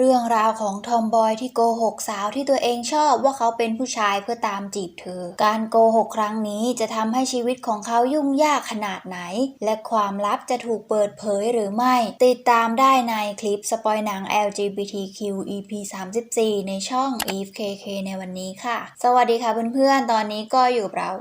เรื่องราวของทอมบอยที่โกหกสาวที่ตัวเองชอบว่าเขาเป็นผู้ชายเพื่อตามจีบเธอ การโกหกครั้งนี้จะทำให้ชีวิตของเขายุ่งยากขนาดไหน และความลับจะถูกเปิดเผยหรือไม่ ติดตามได้ในคลิปสปอยหนัง LGBTQ EP 34 ในช่อง Eve KK ในวันนี้ค่ะ สวัสดีค่ะเพื่อนๆ ตอนนี้ก็อยู่กับเรา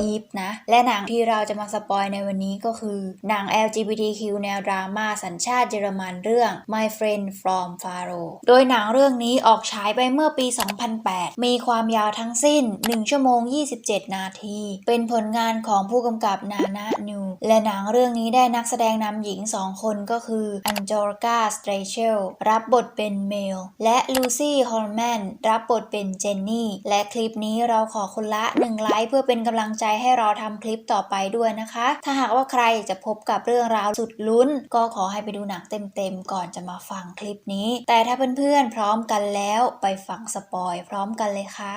อีฟนะ และหนังที่เราจะมาสปอยในวันนี้ก็คือ หนัง LGBTQ แนวดราม่าสัญชาติเยอรมันเรื่อง My Friend from Faro โดยหนังเรื่องนี้ออกฉายไปเมื่อปี 2008 มีความยาวทั้งสิ้น 1 ชั่วโมง 27 นาที เป็นผลงานของผู้กำกับนานานิวและหนังเรื่องนี้ได้นักแสดงนำหญิง 2 คนก็คืออันจอร์กาสเตรเชลรับบทเป็นเมล และลูซี่ฮอลแมนรับบทเป็นเจนนี่ และคลิปนี้เราขอคนละ 1 ไลค์เพื่อเป็นกำลังใจให้เราทำคลิปต่อไปด้วยนะคะ ถ้าหากว่าใครจะพบกับเรื่องราวสุดลุ้น ก็ขอให้ไปดูหนังเต็มๆก่อนจะมาฟังคลิปนี้ แต่ถ้าเพื่อนๆพร้อมกันแล้วไปฟังสปอยพร้อมกันเลยค่ะ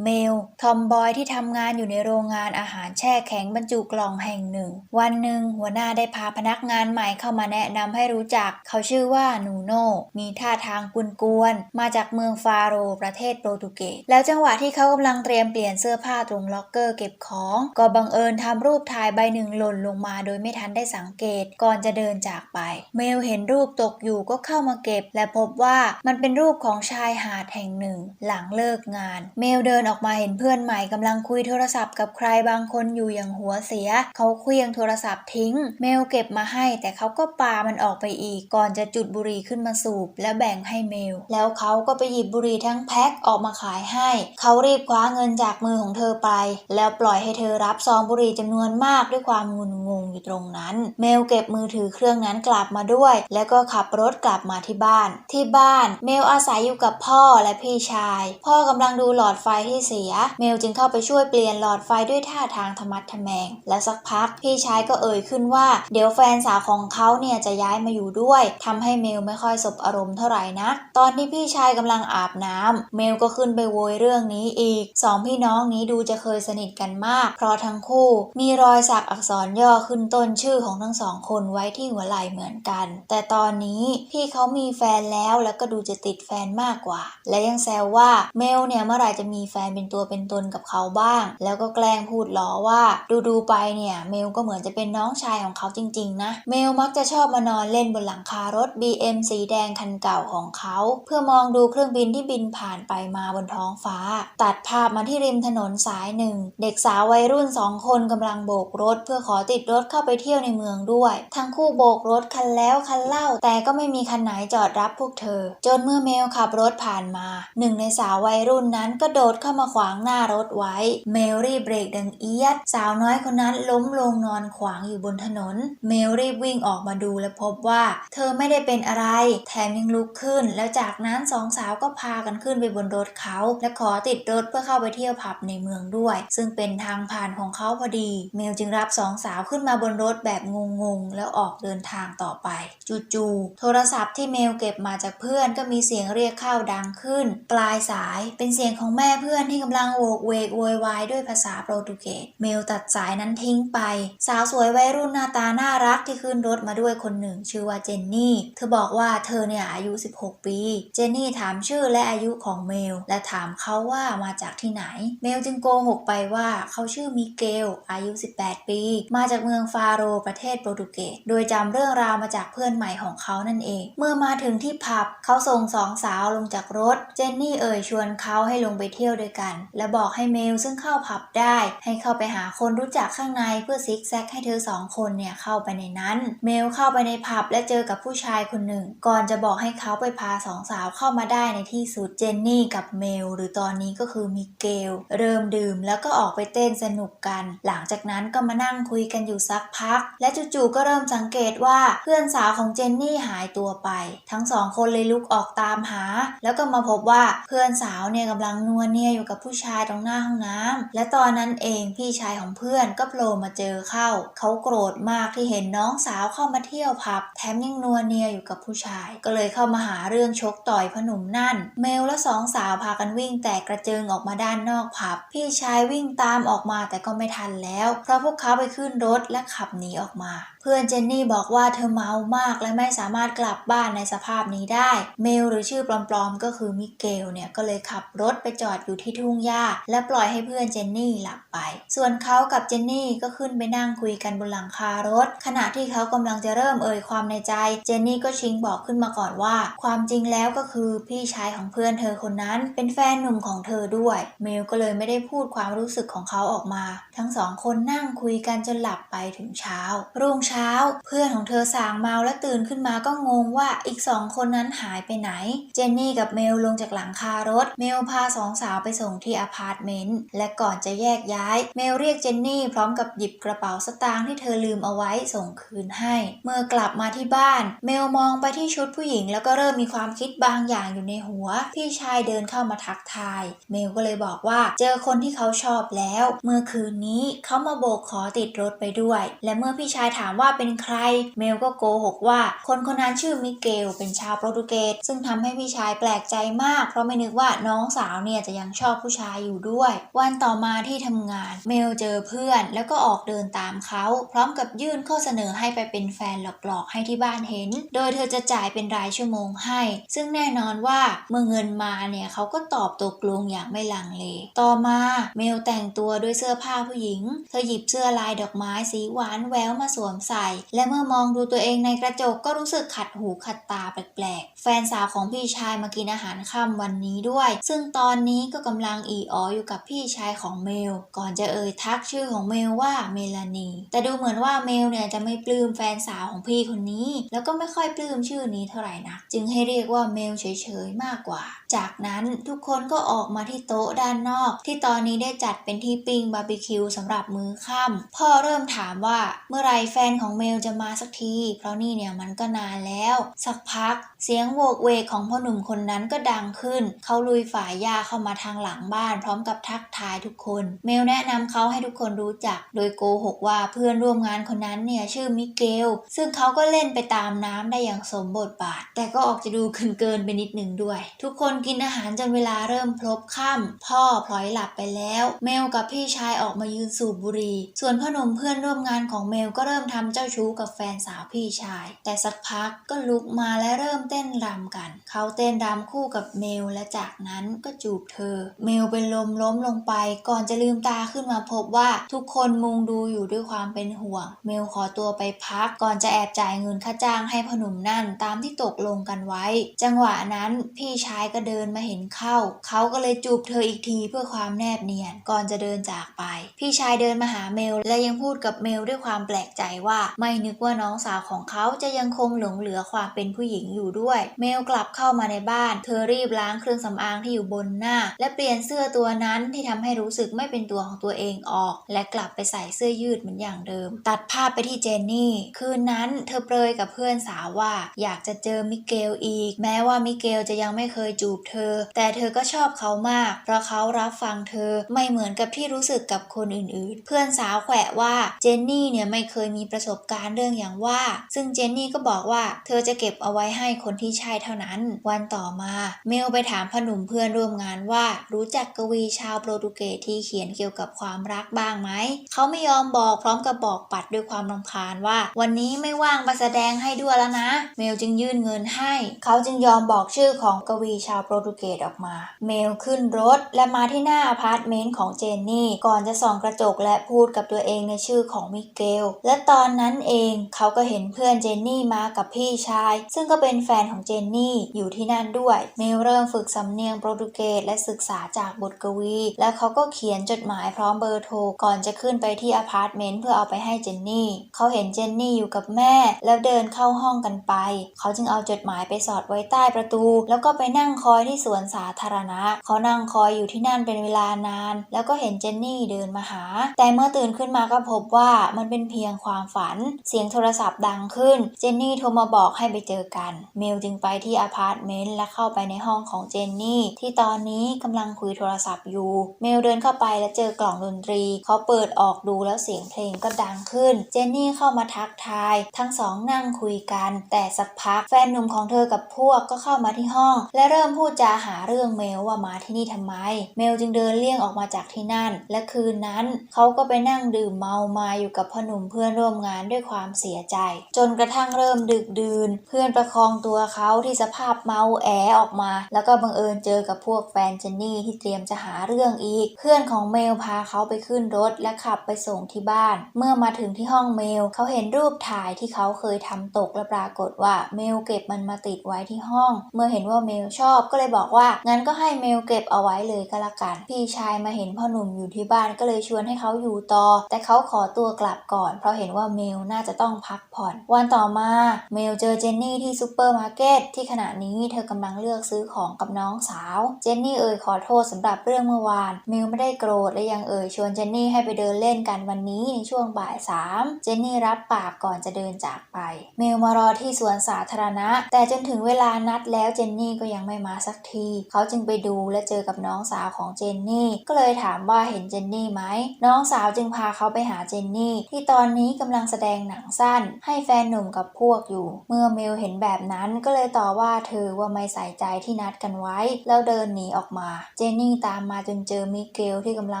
เมล ทอมบอยที่ทำงานอยู่ในโรงงานอาหารแช่แข็งบรรจุกล่องแห่งหนึ่ง วันหนึ่งหัวหน้าได้พาพนักงานใหม่เข้ามาแนะนำให้รู้จัก เขาชื่อว่านูโน มีท่าทางกุนกวน มาจากเมืองฟาโรประเทศโปรตุเกส แล้วจังหวะที่เขากำลังเตรียมเปลี่ยนเสื้อผ้าตรงล็อกเกอร์เก็บของ ก็บังเอิญทำรูปถ่ายใบหนึ่งหล่นลงมาโดยไม่ทันได้สังเกต ก่อนจะเดินจากไป เมลเห็นรูปตกอยู่ก็เข้ามาเก็บ และพบว่ามันเป็นรูปของชายหาดแห่งหนึ่ง หลังเลิกงาน เมลเดินออกมาเห็นเพื่อนใหม่กำลังคุยโทรศัพท์กับใครบางคนอยู่อย่างหัวเสีย เขาเคลียงโทรศัพท์ทิ้ง เมลเก็บมาให้ แต่เขาก็ปามันออกไปอีก ก่อนจะจุดบุหรี่ขึ้นมาสูบ แล้วแบ่งให้เมล แล้วเขาก็ไปหยิบบุหรี่ทั้งแพ็คออกมาขายให้ เขารีบคว้าเงินจากมือของเธอไป แล้วปล่อยให้เธอรับซองบุหรี่จำนวนมากด้วยความงุนงงอยู่ตรงนั้น เมลเก็บมือถือเครื่องนั้นกลับมาด้วย แล้วก็ขับรถกลับมาที่บ้าน ที่บ้าน เมลอาศัยอยู่กับพ่อและพี่ชาย พ่อกำลังดูหลอดไฟที่เสีย เมลจึงเข้าไปช่วยเปลี่ยนหลอดไฟด้วยท่าทางธรรมัดทแมง และสักพักพี่ชายก็เอ่ยขึ้นว่า เดี๋ยวแฟนสาวของเขาเนี่ยจะย้ายมาอยู่ด้วยทำให้เมลไม่ค่อยสบอารมณ์เท่าไหร่นักตอนที่พี่ชายกำลังอาบน้ำเมลก็ขึ้นไปโวยเรื่องนี้อีกสองพี่น้องนี้ดูจะเคยสนิทกันมาก เพราะทั้งคู่มีรอยสักอักษรย่อขึ้นต้นชื่อของทั้งสองคนไว้ที่หัวไหล่เหมือนกัน แต่ตอนนี้พี่เขามีแฟนแล้วแล้วก็ดูจะติดแฟนมากกว่า และยังแซวว่าเมลเนี่ยเมื่อไหร่จะมีแฟนเป็นตัวเป็นตนกับเขาบ้าง แล้วก็แกล้งพูดล้อว่า ดูดูๆไปเนี่ยเมลก็เหมือนจะเป็นน้องชายของเขาจริง ๆ นะ เมลมักจะชอบมานอนเล่นบนหลังคารถ BM สีแดงคันเก่าของเขา เพื่อมองดูเครื่องบินที่บินผ่านไปมาบนท้องฟ้า ตัดภาพมาที่ริมถนนสายหนึ่ง เด็กสาววัยรุ่นสองคนกำลังโบกรถ เพื่อขอติดรถเข้าไปเที่ยวในเมืองด้วย ทั้งคู่โบกรถคันแล้วคันเล่า แต่ก็ไม่มีคันไหนจอดรับพวกเธอ จนเมื่อเมลขับรถผ่านมาหนึ่งในสาววัยรุ่นนั้นก็โดดเข้ามาขวางหน้ารถไว้ เมลรีบเบรกดังเอียด สาวน้อยคนนั้นล้มลงนอนขวางอยู่บนถนน เมลรีบวิ่งออกมาดูและพบว่า เธอไม่ได้เป็นอะไร แถมยังลุกขึ้น แล้วจากนั้นสองสาวก็พากันขึ้นไปบนรถเขา และขอติดรถเพื่อเข้าไปเที่ยวผับในเมืองด้วย ซึ่งเป็นทางผ่านของเขาพอดี เมลจึงรับสองสาวขึ้นมาบนรถแบบงงๆแล้วออกเดินทางต่อไป จู่ๆโทรศัพท์ที่เมลเก็บมาจากเพื่อนก็มีเสียงเรียกเข้าดังขึ้น ปลายสายเป็นเสียงของแม่เพื่อนที่กำลังโวกเวกโวยวายด้วยภาษาโปรตุเกส เมลตัดสายนั้นทิ้งไป สาวสวยวัยรุ่นหน้าตาน่ารักที่ขึ้นรถมาด้วยคนหนึ่ง ชื่อว่าเจนนี่ เธอบอกว่าเธอเนี่ยอายุ 16 ปี เจนนี่ถามชื่อและอายุของเมล และถามเขาว่ามาจากที่ไหน เมลจึงโกหกไปว่าเขาชื่อมิเกล อายุ 18 ปี มาจากเมืองฟาโรประเทศโปรตุเกส โดยจำเรื่องราวมาจากเพื่อนใหม่ของเขานั่นเอง เมื่อมาถึงที่ผับเขาส่งสองสาวลงจากรถ เจนนี่เอ่ยชวนเขาให้ลงไปเที่ยวด้วยกัน และบอกให้เมลซึ่งเข้าผับได้ ให้เข้าไปหาคนรู้จักข้างในเพื่อซิกแซกให้เธอสองคนเนี่ยเข้าไปในนั้น เมลเข้าไปในผับและเจอกับผู้ชายคนหนึ่ง ก่อนจะบอกให้เขาไปพาสองสาวเข้ามาได้ในที่สุดเจนนี่กับเมลหรือตอนนี้ก็คือมิเกลเริ่มดื่มแล้วก็ออกไปเต้นสนุกกัน หลังจากนั้นก็มานั่งคุยกันอยู่สักพัก และจู่ๆก็เริ่มสังเกตว่าเพื่อนสาวของเจนนี่หายตัวไป ทั้งสองคนเลยลุกออกตามหา แล้วก็มาพบว่าเพื่อนสาวเนี่ยกำลังนัวเนียอยู่กับผู้ชายตรงหน้าห้องน้ำและตอนนั้นเองพี่ชายของเพื่อนก็โผล่มาเจอเข้า เขาโกรธมากที่เห็นน้องสาวเข้ามาเที่ยวผับ แถมยังนัวเนียอยู่กับผู้ชาย ก็เลยเข้ามาหาเรื่องชกต่อยพหนุ่มนั่น เมลและสองสาวพากันวิ่งแตกกระเจิงออกมาด้านนอกผับ พี่ชายวิ่งตามออกมาแต่ก็ไม่ทันแล้ว เพราะพวกเขาไปขึ้นรถและขับหนีออกมา เพื่อนเจนนี่บอกว่าเธอเมามากและไม่สามารถกลับบ้านในสภาพนี้ได้ เมลหรือชื่อปลอมๆก็คือมิเกลเนี่ยก็เลยขับรถไปจอดอยู่ที่ทุ่งหญ้า และปล่อยให้เพื่อนเจนนี่หลับไป ส่วนเขากับเจนนี่ก็ขึ้นไปนั่งคุยกันบนหลังคารถ ขณะที่เขากำลังจะเริ่มเอ่ยความในใจ เจนนี่ก็ชิงบอกขึ้นมาก่อนว่า ความจริงแล้วก็คือพี่ชายของเพื่อนเธอคนนั้น เป็นแฟนหนุ่มของเธอด้วย เมลก็เลยไม่ได้พูดความรู้สึกของเขาออกมา ทั้งสองคนนั่งคุยกันจนหลับไปถึงเช้า รุ่งเช้า เพื่อนของเธอสางเมาและตื่นขึ้นมาก็งงว่าอีกสองคนนั้นหายไปไหน เจนนี่กับเมลลงจากหลังคารถ เมลพาสองสาวไปส่งที่อพาร์ตเมนต์และก่อนจะแยกย้าย เมลเรียกเจนนี่พร้อมกับหยิบกระเป๋าสตางค์ที่เธอลืมเอาไว้ส่งคืนให้ เมื่อกลับมาที่บ้าน เมลมองไปที่ชุดผู้หญิง แล้วก็เริ่มมีความคิดบางอย่างอยู่ในหัว พี่ชายเดินเข้ามาทักทาย เมลก็เลยบอกว่าเจอคนที่เขาชอบแล้ว เมื่อคืนนี้เขามาโบกขอติดรถไปด้วย และเมื่อพี่ชายถามว่าเป็นใคร เมลก็โกหกว่า คนคนนั้นชื่อมิเกลเป็นชาวโปรตุเกสซึ่งทำให้พี่ชายแปลกใจมาก เพราะไม่นึกว่าน้องสาวเนี่ยจะยังชอบผู้ชายอยู่ด้วย วันต่อมาที่ทำงาน เมลเจอเพื่อนแล้วก็ออกเดินตามเขา พร้อมกับยื่นข้อเสนอให้ไปเป็นแฟนหลอกๆ ให้ที่บ้านเห็น โดยเธอจะจ่ายเป็นรายชั่วโมงให้ ซึ่งแน่นอนว่าเมื่อเงินมาเนี่ยเขาก็ตอบตกลงอย่างไม่ลังเล ต่อมาเมลแต่งตัวด้วยเสื้อผ้าผู้หญิง เธอหยิบเสื้อลายดอกไม้สีหวานแววมาสวมใส่ และเมื่อมองดูตัวเองในกระจกก็รู้สึกขัดหูขัดตาแปลกๆ แฟนสาวของพี่ชายมากินอาหารค่ำวันนี้ด้วย ซึ่งตอนนี้ก็กำำลังอีอ๋ออยู่กับพี่ชายของเมล ก่อนจะเอ่ยทักชื่อของเมลว่าเมลานี แต่ดูเหมือนว่าเมลเนี่ยจะไม่ปลื้มแฟนสาวของพี่คนนี้ แล้วก็ไม่ค่อยปลื้มชื่อนี้เท่าไหร่นะจึงให้เรียกว่าเมลเฉยๆมากกว่า จากนั้นทุกคนก็ออกมาที่โต๊ะด้านนอก ที่ตอนนี้ได้จัดเป็นที่ปิ้งบาร์บีคิวสำหรับมื้อค่ำพ่อเริ่มถามว่าเมื่อไรแฟนของเมลจะมาสักที เพราะนี่เนี่ยมันก็นานแล้ว สักพัก เสียงโวกเวกของพ่อหนุ่มคนนั้นก็ดังขึ้น เขาลุยฝ่ายยาเข้ามาทางหลังบ้านพร้อมกับทักทายทุกคน เมลแนะนำเขาให้ทุกคนรู้จัก โดยโกหกว่าเพื่อนร่วมงานคนนั้นเนี่ยชื่อมิเกล ซึ่งเขาก็เล่นไปตามน้ำได้อย่างสมบทบาท แต่ก็ออกจะดูเกินๆไปนิดหนึ่งด้วย ทุกคนกินอาหารจนเวลาเริ่มพลบค่ำพ่อพลอยหลับไปแล้ว เมลกับพี่ชายออกมายืนสูบบุหรี่ส่วนพ่อหนุ่มเพื่อนร่วมงานของเมลก็เริ่มทำเจ้าชู้กับแฟนสาวพี่ชาย แต่สักพักก็ลุกมาและเริ่มเต้นรำกัน เขาเต้นรำคู่กับเมลและจากนั้นก็จูบเธอมลเป็นลมล้มลงไป ก่อนจะลืมตาขึ้นมาพบว่าทุกคนมุงดูอยู่ด้วยความเป็นห่วงเมลขอตัวไปพัก ก่อนจะแอบจ่ายเงินค่าจ้างให้พหนุ่มนั่นตามที่ตกลงกันไว้ จังหวะนั้นพี่ชายก็เดินมาเห็นเข้า เขาก็เลยจูบเธออีกทีเพื่อความแนบเนียน ก่อนจะเดินจากไป พี่ชายเดินมาหาเมลและยังพูดกับเมลด้วยความแปลกใจว่า ไม่นึกว่าน้องสาวของเขาจะยังคงหลงเหลือความเป็นผู้หญิงอยู่ด้วย เมลกลับเข้ามาในบ้าน เธอรีบล้างเครื่องสำอางที่อยู่บนหน้า และเปลี่ยนเสื้อตัวนั้นที่ทำให้รู้สึกไม่เป็นตัวของตัวเองออก และกลับไปใส่เสื้อยืดเหมือนอย่างเดิม ตัดภาพไปที่เจนนี่ คืนนั้นเธอเปรยกับเพื่อนสาวว่า อยากจะเจอมิเกลอีก แม้ว่ามิเกลจะยังไม่เคยจูบเธอ แต่เธอก็ชอบเขามาก เพราะเขารับฟังเธอไม่เหมือนกับที่รู้สึกกับคนอื่นๆ เพื่อนสาวแขวะว่าเจนนี่เนี่ยไม่เคยมีประสบการณ์เรื่องอย่างว่า ซึ่งเจนนี่ก็บอกว่าเธอจะเก็บเอาไว้ให้คนที่ใช่เท่านั้น วันต่อมา เมลไปถามพ่อหนุ่มเพื่อนร่วมงานว่ารู้จักกวีชาวโปรตุเกสที่เขียนเกี่ยวกับความรักบ้างไหม เขาไม่ยอมบอกพร้อมกับบอกปัดด้วยความรำคาญว่า วันนี้ไม่ว่างมาแสดงให้ด้วยแล้วนะ เมลจึงยื่นเงินให้ เขาจึงยอมบอกชื่อของกวีชาวโปรตุเกสออกมา เมลขึ้นรถและมาที่หน้าอพาร์ตเมนต์ของเจนนี่ก่อนจะส่องกระจกและพูดกับตัวเองในชื่อของมิเกล และตอนนั้นเองเขาก็เห็นเพื่อนเจนนี่มากับพี่ชาย ซึ่งก็เป็นแฟนของเจนนี่อยู่ที่นั่นด้วย เมลเริ่มฝึกสำเนียงโปรตุเกสและศึกษาจากบทกวี และเขาก็เขียนจดหมายพร้อมเบอร์โทรก่อนจะขึ้นไปที่อพาร์ตเมนต์เพื่อเอาไปให้เจนนี่ เขาเห็นเจนนี่อยู่กับแม่ แล้วเดินเข้าห้องกันไป เขาจึงเอาจดหมายไปสอดไว้ใต้ประตู แล้วก็ไปนั่งคอยที่สวนสาธารณะ เขานั่งคอยอยู่ที่นั่นเป็นเวลานาน แล้วก็เห็นเจนนี่เดินมาหา แต่เมื่อตื่นขึ้นมาก็พบว่ามันเป็นเพียงความฝัน เสียงโทรศัพท์ดังขึ้น เจนนี่โทรมาบอกให้ไปเจอกัน เมลจึงไปที่อพาร์ตเมนต์และเข้าไปในห้องของเจนนี่ที่ตอนนี้กำลังงคุยโทรศัพท์อยู่ เมลเดินเข้าไปและเจอกล่องดนตรี เขาเปิดออกดูแล้วเสียงเพลงก็ดังขึ้น เจนนี่เข้ามาทักทาย ทั้งสองนั่งคุยกัน แต่สักพักแฟนหนุ่มของเธอกับพวกก็เข้ามาที่ห้อง และเริ่มพูดจาหาเรื่องเมลว่ามาที่นี่ทำไม เมลจึงเดินเลี่ยงออกมาจากที่นั่น และคืนนั้นเขาก็ไปนั่งดื่มเมามาอยู่กับพ่อหนุ่มเพื่อนร่วมงานด้วยความเสียใจ จนกระทั่งเริ่มดึกดื่น เพื่อนประคองตัวเขาที่สภาพเมาแอออกมา แล้วก็บังเอิญเจอกับพวกแฟนเจนนี่ที่เตรียมจะหาเรื่องอีก เพื่อนของเมลพาเขาไปขึ้นรถและขับไปส่งที่บ้าน เมื่อมาถึงที่ห้องเมลเขาเห็นรูปถ่ายที่เขาเคยทำตกและปรากฏว่าเมลเก็บมันมาติดไว้ที่ห้อง เมื่อเห็นว่าเมลชอบก็เลยบอกว่างั้นก็ให้เมลเก็บเอาไว้เลยก็แล้วกัน พี่ชายมาเห็นพ่อหนุ่มอยู่ที่บ้านก็เลยชวนให้เขาอยู่ต่อ แต่เขาขอตัวกลับก่อน เพราะเห็นว่าเมลน่าจะต้องพักผ่อน วันต่อมาเมลเจอเจนนี่ที่ซูเปอร์มาร์เก็ตที่ขณะนี้เธอกำลังเลือกซื้อของกับน้องสาว เจนนี่เอ่ยขอโทษสำหรับเรื่องเมื่อวานเมลไม่ได้โกรธและยังเอ่ยชวนเจนนี่ให้ไปเดินเล่นกันวันนี้ในช่วงบ่ายสามเจนนี่รับปากก่อนจะเดินจากไปเมลมารอที่สวนสาธารณะ แต่จนถึงเวลานัดแล้วเจนนี่ก็ยังไม่มาสักที เขาจึงไปดูและเจอกับน้องสาวของเจนนี่ ก็เลยถามว่าเห็นเจนนี่ไหมน้องสาวจึงพาเขาไปหาเจนนี่ ที่ตอนนี้กำลังแสดงหนังสั้น ให้แฟนหนุ่มกับพวกอยู่ เมื่อเมลเห็นแบบนั้นก็เลยต่อว่าเธอว่าไม่ใส่ใจที่นัดกันไว้ แล้วเดินหนีออกมาเจนนี่ตามมาจนเจอมิเกลที่กำลั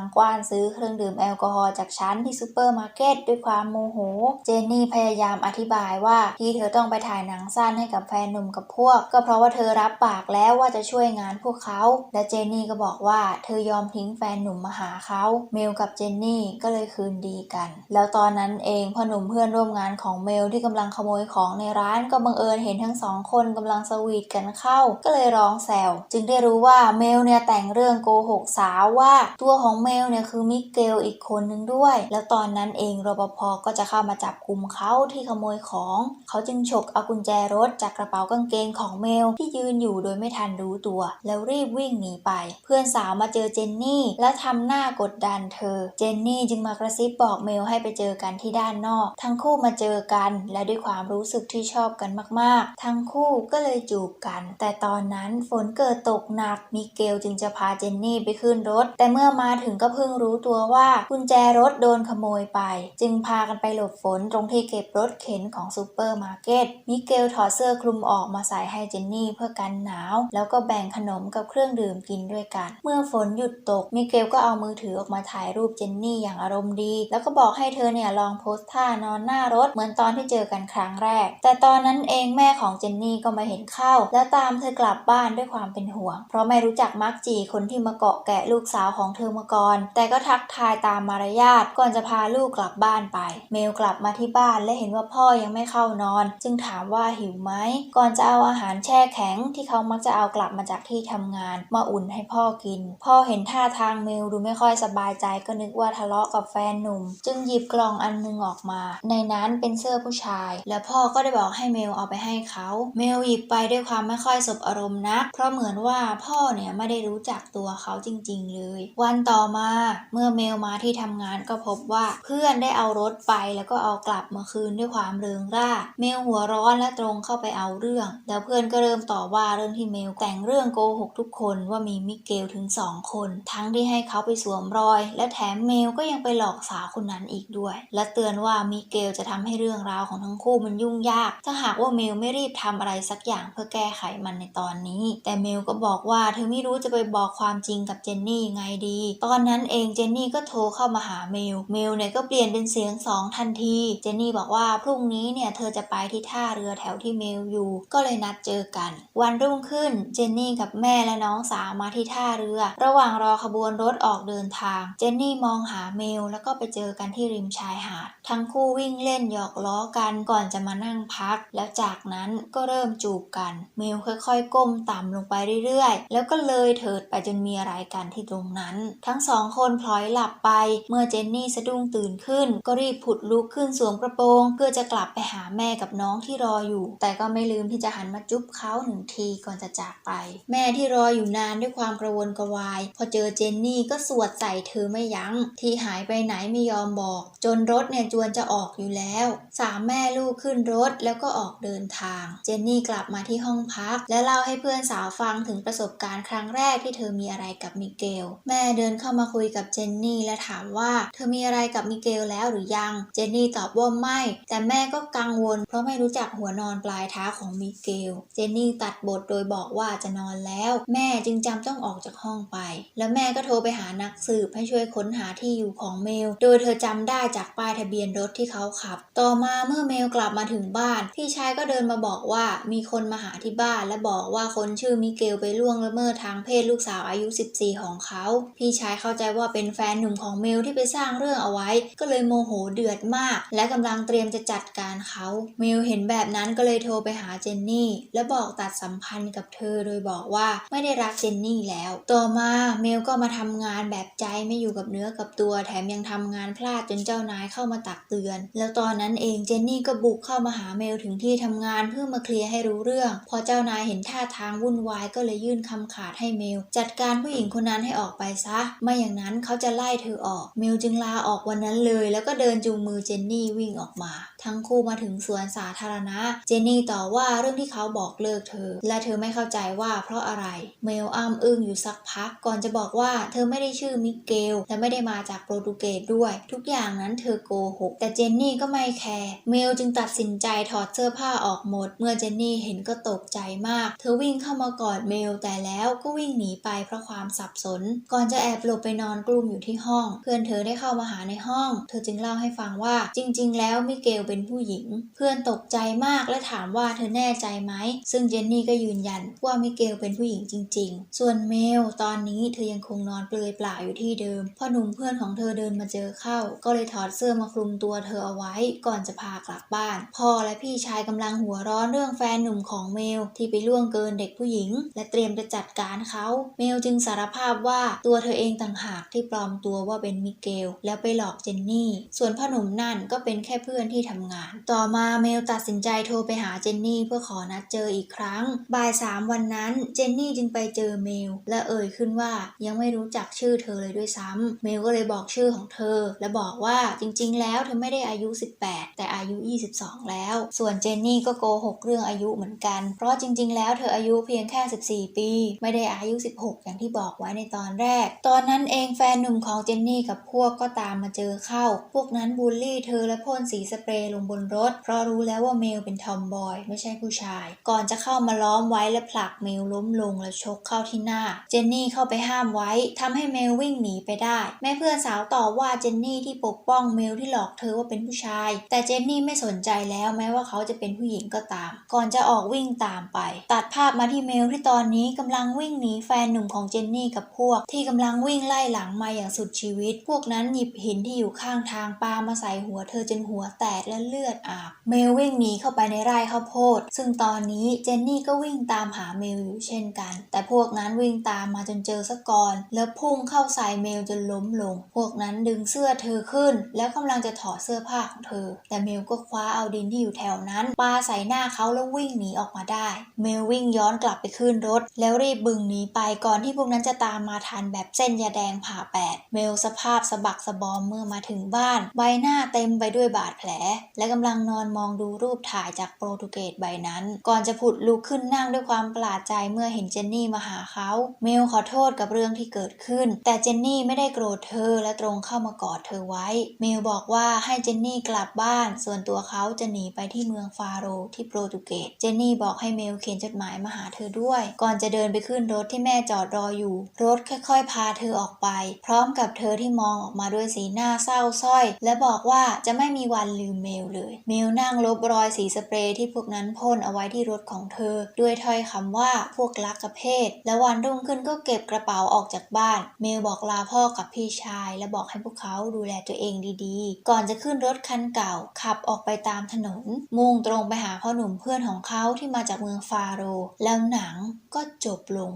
งกว้านซื้อเครื่องดื่มแอลกอฮอล์จากชั้นที่ซูเปอร์มาร์เก็ตด้วยความโมโห เจนนี่พยายามอธิบายว่าที่เธอต้องไปถ่ายหนังสั้นให้กับแฟนหนุ่มกับพวก ก็เพราะว่าเธอรับปากแล้วว่าจะช่วยงานพวกเขา และเจนนี่ก็บอกว่าเธอยอมทิ้งแฟนหนุ่มมาหาเขาเมลกับเจนนี่ก็เลยคืนดีกัน แล้วตอนนั้นเองพ่อหนุ่มเพื่อนร่วมงานของเมลที่กำลังขโมยของในร้านก็บังเอิญเห็นทั้งสองคนกำลังสวีทกันเข้า ก็เลยร้องแซวจึงได้รู้ว่าเมลเนี่ยแต่งเรื่องโกหกสาวว่าตัวของเมลเนี่ยคือมิเกลอีกคนนึงด้วย แล้วตอนนั้นเองรปภก็จะเข้ามาจับกลุ่มเขาที่ขโมยของ เขาจึงฉกเอากุญแจรถจากกระเป๋ากางเกงของเมลที่ยืนอยู่โดยไม่ทันรู้ตัว แล้วรีบวิ่งหนีไป เพื่อนสาวมาเจอเจนนี่ และทำหน้ากดดันเธอ เจนนี่จึงมากระซิบบอกเมลให้ไปเจอกันที่ด้านนอก ทั้งคู่มาเจอกัน และด้วยความรู้สึกที่ชอบกันมาก ๆ ทั้งคู่ก็เลยจูบกัน แต่ตอนนั้นฝนเกิดตกหนักมิเกลจึงจะพาเจนนี่ไปขึ้นรถ แต่เมื่อมาถึงก็เพิ่งรู้ตัวว่ากุญแจรถโดนขโมยไป จึงพากันไปหลบฝนตรงที่เก็บรถเข็นของซูเปอร์มาร์เก็ตมิเกลถอดเสื้อคลุมออกมาใส่ให้เจนนี่เพื่อกันหนาว แล้วก็แบ่งขนมกับเครื่องดื่มกินด้วยกัน เมื่อฝนหยุดตกมิเกลก็เอามือถือออกมาถ่ายรูปเจนนี่อย่างอารมณ์ดี แล้วก็บอกให้เธอเนี่ยลองโพสท่านอนหน้ารถเหมือนตอนที่เจอกันครั้งแรก แต่ตอนนั้นเองแม่ของเจนนี่ก็มาเห็นเข้า แล้วตามเธอกลับบ้านด้วยความเป็นห่วง เพราะไม่รู้จักมักจีคนที่มาเกาะแกะลูกสาวของเธอมาก่อน แต่ก็ทักทายตามมารยาทก่อนจะพาลูกกลับบ้านไป เมลกลับมาที่บ้านและเห็นว่าพ่อยังไม่เข้านอน จึงถามว่าหิวไหม ก่อนจะเอาอาหารแช่แข็งที่เขามักจะเอากลับมาจากที่ทำงาน มาอุ่นให้พ่อกิน พ่อเห็นท่าทางเมลดูไม่ค่อยสบายใจก็นึกว่าทะเลาะกับแฟนหนุ่ม จึงหยิบกล่องอันนึงออกมา ในนั้นเป็นเสื้อผู้ชาย แล้วพ่อก็ได้บอกให้เมลเอาไปให้เขา เมลหยิบไปด้วยความไม่ค่อยสบอารมณ์นัก เพราะเหมือนว่าพ่อเนี่ยไม่ได้รู้จักตัวเขาจริง ๆ เลย วันต่อมาเมื่อเมลมาที่ทำงานก็พบว่าเพื่อนได้เอารถไปแล้วก็เอากลับมาคืนด้วยความเริงร่า เมลหัวร้อนและตรงเข้าไปเอาเรื่อง แล้วเพื่อนก็เริ่มต่อว่าเรื่องที่เมลแต่งเรื่องโกหกทุกคนว่ามีมิเกลถึงสองคน ทั้งที่ให้เขาไปสวมรอย และแถมเมลก็ยังไปหลอกสาวคนนั้นอีกด้วย และเตือนว่ามิเกลจะทำให้เรื่องราวของทั้งคู่มันยุ่งยาก ถ้าหากว่าเมลไม่รีบทำอะไรสักอย่างเพื่อแก้ไขมันในตอนนี้ แต่เมลก็บอกว่าเธอไม่รู้จะไปบอกความจริงกับเจนนี่ยังไงดี ตอนนั้นเองเจนนี่ก็โทรเข้ามาหาเมล เมลเนี่ยก็เปลี่ยนเป็นเสียงสองทันที เจนนี่บอกว่าพรุ่งนี้เนี่ยเธอจะไปที่ท่าเรือแถวที่เมลอยู่ ก็เลยนัดเจอกัน วันรุ่งขึ้นเจนนี่กับแม่และน้องสาวมาที่ท่าเรือ ระหว่างรอขบวนรถออกเดินทาง เจนนี่มองหาเมลแล้วก็ไปเจอกันที่ริมชายหาด ทั้งคู่วิ่งเล่นหยอกล้อกันก่อนจะมานั่งพัก แล้วจากนั้นก็เริ่มจูบกัน เมลค่อยๆ ก้มต่ำลงไปเรื่อยๆ แล้วก็เลยเถิดไปจนมีอะไรกันที่ตรงนั้น ทั้งสองคนพลอยหลับไป เมื่อเจนนี่สะดุ้งตื่นขึ้น ก็รีบผุดลุกขึ้นสวมกระโปรงเพื่อจะกลับไปหาแม่กับน้องที่รออยู่ แต่ก็ไม่ลืมที่จะหันมาจุ๊บเขาหนึ่งทีก่อนจะจากไป แม่ที่รออยู่นานด้วยความกระวนกระวาย พอเจอเจนนี่ก็สวดใส่เธอไม่ยัง้ง ที่หายไปไหนไม่ยอมบอก จนรถเนี่ยจวนจะออกอยู่แล้วสามแม่ลูกขึ้นรถแล้วก็ออกเดินทาง เจนนี่กลับมาที่ห้องพัก และเล่าให้เพื่อนสาวฟังถึงประสบการณ์ครั้งแรกที่เธอมีอะไรกับมิเกล แม่เดินเข้ามาคุยกับเจนนี่และถามว่า เธอมีอะไรกับมิเกลแล้วหรือยัง เจนนี่ตอบว่าไม่ แต่แม่ก็กังวล เพราะไม่รู้จักหัวนอนปลายเท้าของมิเกล เจนนี่ตัดบทโดยบอกว่าจะนอนแล้ว แม่จึงจำต้องออกจากห้องไป แล้วแม่ก็โทรไปหานักสืบให้ช่วยค้นหาที่อยู่ของเมล โดยเธอจำได้จากป้ายทะเบียนรถที่เขาขับ ต่อมาเมื่อเมลกลับมาถึงบ้าน พี่ชายก็เดินมาบอกว่ามีคนมาหาที่บ้านและบอกว่าคนชื่อมิเกลไปล่วงละเมิดทางเพศลูกสาวอายุ 14 ของเขา พี่ชายเข้าใจว่าเป็นแฟนหนุ่มของเมลที่ไปสร้างเรื่องเอาไว้ ก็เลยโมโหเดือดมาก และกำลังเตรียมจะจัดการเขาเมลเห็นแบบนั้นก็เลยโทรไปหาเจนนี่ และบอกตัดสัมพันธ์กับเธอโดยบอกว่าไม่ได้รักเจนนี่แล้ว ต่อมาเมลก็มาทำงานแบบใจไม่อยู่กับเนื้อกับตัว แถมยังทำงานพลาดจนเจ้านายเข้ามาตักเตือน แล้วตอนนั้นเองเจนนี่ก็บุกเข้ามาหาเมลถึงที่ทำงานเพื่อมาเคลียร์ให้รู้เรื่อง พอเจ้านายเห็นท่าทางวุ่นวายก็เลยยื่นคำขาดให้เมลจัดการผู้หญิงคนนั้นให้ออกไปซะ ไม่อย่างนั้นเขาจะไล่เธอออกเมลจึงลาออกวันนั้นเลย แล้วก็เดินจูงมือเจนนี่วิ่งออกมา ทั้งคู่มาถึงสวนสาธารณะ เจนนี่ต่อว่าเรื่องที่เขาบอกเลิกเธอ และเธอไม่เข้าใจว่าเพราะอะไร เมลอ้ำอึ้งอยู่สักพักก่อนจะบอกว่าเธอไม่ได้ชื่อมิเกล และไม่ได้มาจากโปรตุเกสด้วย ทุกอย่างนั้นเธอโกหก แต่เจนนี่ก็ไม่แคร์ เมลจึงตัดสินใจถอดเสื้อผ้าออกหมด เมื่อเจนนี่เห็นก็ตกใจมาก เธอวิ่งเข้ามากอดเมลแต่แล้วก็วิ่งหนีไปเพราะความสับสน ก่อนจะแอบหลบไปนอนกลุ้มอยู่ที่ห้อง เพื่อนเธอได้เข้ามาหาในห้อง เธอจึงเล่าให้ฟังว่าจริง ๆ แล้วมิเกลเป็นผู้หญิง เพื่อนตกใจมากและถามว่าเธอแน่ใจไหม ซึ่งเจนนี่ก็ยืนยันว่ามิเกลเป็นผู้หญิงจริง ๆ ส่วนเมลตอนนี้เธอยังคงนอนเปลือยเปล่าอยู่ที่เดิมพ่อหนุ่มเพื่อนของเธอเดินมาเจอเข้า ก็เลยถอดเสื้อมาคลุมตัวเธอเอาไว้ ก่อนจะพากลับบ้าน พ่อและพี่ชายกำลังหัวร้อนเรื่องแฟนหนุ่มของเมลที่ไปล่วงเกินเด็กผู้หญิง และเตรียมจะจัดการเขาเมลจึงสารภาพว่าตัวเธอเองต่างหากที่ปลอมตัวว่าเป็นมิเกลแล้วไปหลอกเจนนี่ ส่วนพ่อหนุ่มนั่นก็เป็นแค่เพื่อนที่ทำงาน ต่อมาเมลตัดสินใจโทรไปหาเจนนี่เพื่อขอนัดเจออีกครั้ง บ่ายสามวันนั้นเจนนี่จึงไปเจอเมล และเอ่ยขึ้นว่ายังไม่รู้จักชื่อเธอเลยด้วยซ้ำเมลก็เลยบอกชื่อของเธอ และบอกว่าจริงๆ แล้วเธอไม่ได้อายุ 18 แต่อายุ 22 แล้ว ส่วนเจนนี่ก็โกหกเรื่องอายุเหมือนกัน เพราะจริง ๆ แล้วเธออายุเพียงแค่ 14 ปี ไม่ได้อายุ 16 อย่างที่บอกไว้ในตอนแรก ตอนนั้นเองแฟนหนุ่มของเจนนี่กับพวกก็ตามมาเจอเข้า พวกนั้นบูลลี่เธอและพ่นสีสเปรย์ลงบนรถ เพราะรู้แล้วว่าเมลเป็นทอมบอย ไม่ใช่ผู้ชาย ก่อนจะเข้ามาล้อมไว้และผลักเมลล้มลงและชกเข้าที่หน้า เจนนี่เข้าไปห้ามไว้ทำให้เมลวิ่งหนีไปได้ แม่เพื่อนสาวต่อว่าเจนนี่ที่ปกป้องเมลที่หลอกเธอว่าเป็นผู้ชาย แต่เจนนี่ไม่สนใจแล้วแม้ว่าเขาจะเป็นผู้หญิงก็ตาม ก่อนจะออกวิ่งตามไป ตัดภาพมาที่เมลที่ตอนนี้กำลังวิ่งหนีแฟนหนุ่มของเจนนี่กับพวก ที่กำลังวิ่งไล่หลังมาอย่างสุดชีวิต พวกนั้นหยิบหินที่อยู่ข้างทางปามาใส่หัวเธอจนหัวแตกและเลือดอาบ เมลวิ่งหนีเข้าไปในไร่ข้าวโพด ซึ่งตอนนี้เจนนี่ก็วิ่งตามหาเมลอยู่เช่นกัน แต่พวกนั้นวิ่งตามมาจนเจอซะก่อน แล้วพุ่งเข้าใส่เมลจนล้มลง พวกนั้นดึงเสื้อเธอขึ้น แล้วกำลังจะถอดเสื้อผ้าของเธอ แต่เมลก็คว้าเอาดินที่อยู่แถวนั้นปาใส่หน้าเขาแล้ววิ่งหนีออกมาได้ เมลวิ่งย้อนกลับไปขึ้นรถ แล้วรีบบึงหนีไปก่อนที่พวกนั้นจะตามมาทันแบบเส้นยาแดงผ่าแปด เมลสภาพสะบักสะบอมเมื่อมาถึงบ้าน ใบหน้าเต็มไปด้วยบาดแผลและกำลังนอนมองดูรูปถ่ายจากโปรตุเกสใบนั้น ก่อนจะผุดลุกขึ้นนั่งด้วยความประหลาดใจเมื่อเห็นเจนนี่มาหาเขา เมลขอโทษกับเรื่องที่เกิดขึ้น แต่เจนนี่ไม่ได้โกรธเธอและตรงเข้ามากอดเธอไว้ เมลบอกว่าให้เจนนี่กลับบ้าน ส่วนตัวเขาจะหนีไปที่เมืองฟาโรที่โปรตุเกส เจนนี่บอกให้เมลเขียนจดหมายมาหาเธอด้วย ก่อนจะเดินไปขึ้นรถที่แม่จอดรออยู่ รถค่อยๆ พาเธอออกไป พร้อมกับเธอที่มองออกมาด้วยสีหน้าเศร้าสร้อย และบอกว่าจะไม่มีวันลืมเมลเลยเมลนั่งลบรอยสีสเปรย์ที่พวกนั้นพ่นเอาไว้ที่รถของเธอ ด้วยถ้อยคำว่าพวกรักกับเพศ และวันรุ่งขึ้นก็เก็บกระเป๋าออกจากบ้านเมลบอกลาพ่อกับพี่ชาย และบอกให้พวกเขาดูแลตัวเองดีๆ ก่อนจะขึ้นรถคันเก่า ขับออกไปตามถนน มุ่งตรงไปหาพ่อหนุ่มเพื่อนของเขาที่มาจากเมืองฟาโร แล้วหนังก็จบลง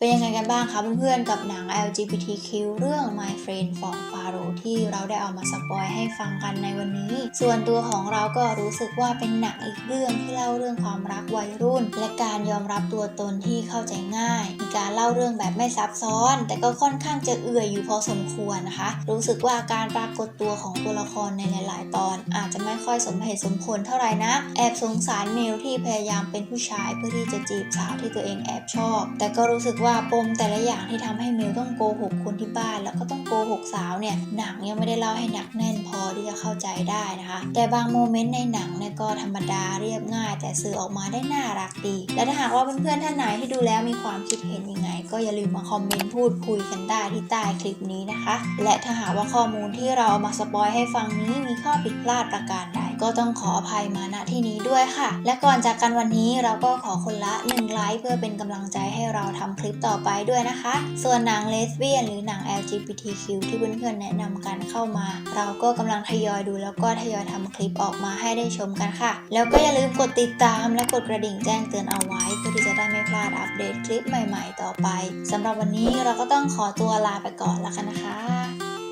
เป็นยังไงกันบ้างคะเพื่อนๆกับหนัง LGBTQ เรื่อง My Friend from Faro ที่เราได้เอามาสปอยให้ฟังกันในวันนี้ ส่วนตัวของเราก็รู้สึกว่าเป็นหนังอีกเรื่องที่เล่าเรื่องความรักวัยรุ่น และการยอมรับตัวตนที่เข้าใจง่าย มีการเล่าเรื่องแบบไม่ซับซ้อน แต่ก็ค่อนข้างจะเอื่อยอยู่พอสมควรนะคะ รู้สึกว่าการปรากฏตัวของตัวละครในหลาย ๆ ตอน อาจจะไม่ค่อยสมเหตุสมผลเท่าไหร่นะแอบสงสารเมลที่พยายามเป็นผู้ชายเพื่อที่จะจีบสาวที่ตัวเองแอบชอบ แต่ก็รู้สึกว่าปมแต่ละอย่างที่ทำให้เมลต้องโกหกคนที่บ้าน แล้วก็ต้องโกหกสาวเนี่ยหนังยังไม่ได้เล่าให้หนักแน่นพอที่จะเข้าใจได้นะคะ แต่บางโมเมนต์ในหนังเนี่ยก็ธรรมดาเรียบง่าย แต่สื่อออกมาได้น่ารักดี และถ้าหากว่าเพื่อนๆท่านไหนที่ดูแล้วมีความคิดเห็นยังไง ก็อย่าลืมมาคอมเมนต์พูดคุยกันได้ที่ใต้คลิปนี้นะคะ และถ้าหากว่าข้อมูลที่เราเอามาสปอยให้ฟังนี้มีข้อผิดพลาดประการใด ก็ต้องขออภัยมาณที่นี้ด้วยค่ะ และก่อนจากกันวันนี้เราก็ขอคนละ1ไลค์เพื่อเป็นกำลังใจให้เราทำคลิปต่อไปด้วยนะคะ ส่วนหนังเลสเบี้ยนหรือหนัง LGBTQ ที่เพื่อนๆแนะนำกันเข้ามา เราก็กำลังทยอยดูแล้วก็ทยอยทำคลิปออกมาให้ได้ชมกันค่ะ แล้วก็อย่าลืมกดติดตามและกดกระดิ่งแจ้งเตือนเอาไว้ เพื่อที่จะได้ไม่พลาดอัปเดตคลิปใหม่ ๆ ต่อไปสำหรับวันนี้เราก็ต้องขอตัวลาไปก่อนแล้วกันนะคะ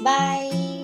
บาย